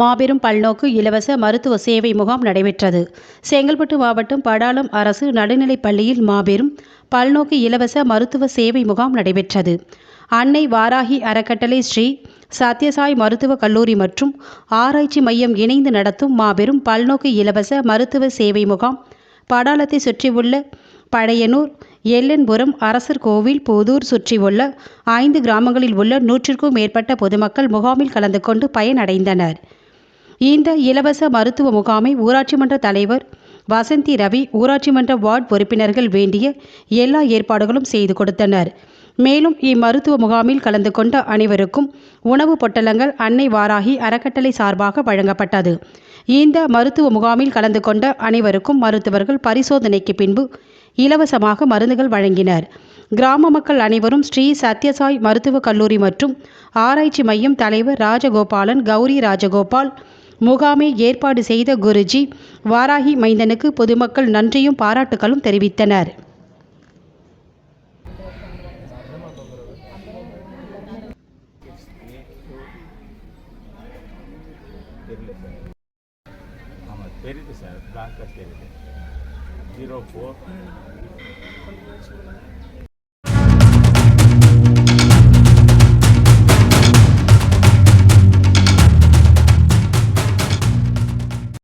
மாபெரும் பல்நோக்கு இலவச மருத்துவ சேவை முகாம் நடைபெற்றது. செங்கல்பட்டு மாவட்டம் படாலம் அரசு நடுநிலைப் பள்ளியில் மாபெரும் பல்நோக்கு இலவச மருத்துவ சேவை முகாம் நடைபெற்றது. அன்னை வாராகி அறக்கட்டளை ஸ்ரீ சத்யசாய் மருத்துவக் கல்லூரி மற்றும் ஆராய்ச்சி மையம் இணைந்து நடத்தும் மாபெரும் பல்நோக்கு இலவச மருத்துவ சேவை முகாம் படாலத்தை சுற்றியுள்ள பழையனூர் எல்லன்புரம் அரசர் கோவில் புதூர் சுற்றியுள்ள ஐந்து கிராமங்களில் உள்ள நூற்றிற்கும் மேற்பட்ட பொதுமக்கள் முகாமில் கலந்து கொண்டு பயனடைந்தனர். இந்த இலவச மருத்துவ முகாமை ஊராட்சி மன்ற தலைவர் வசந்தி ரவி ஊராட்சி மன்ற வார்டு உறுப்பினர்கள் வேண்டிய எல்லா ஏற்பாடுகளும் செய்து கொடுத்தனர். மேலும் இம்மருத்துவ முகாமில் கலந்து கொண்ட அனைவருக்கும் உணவுப் பொட்டலங்கள் அன்னை வாராகி அறக்கட்டளை சார்பாக வழங்கப்பட்டது. இந்த மருத்துவ முகாமில் கலந்து கொண்ட அனைவருக்கும் மருத்துவர்கள் பரிசோதனைக்கு பின்பு இலவசமாக மருந்துகள் வழங்கினர். கிராம மக்கள் அனைவரும் ஸ்ரீ சத்யசாய் மருத்துவக் கல்லூரி மற்றும் ஆராய்ச்சி மையம் தலைவர் ராஜகோபாலன் கௌரி ராஜகோபால் முகாமை ஏற்பாடு செய்த குருஜி வாராகி மைந்தனுக்கு பொதுமக்கள் நன்றியும் பாராட்டுகளும் தெரிவித்தனர். தெரியுது சார். பிளாங்காக தெரியுது. Zero four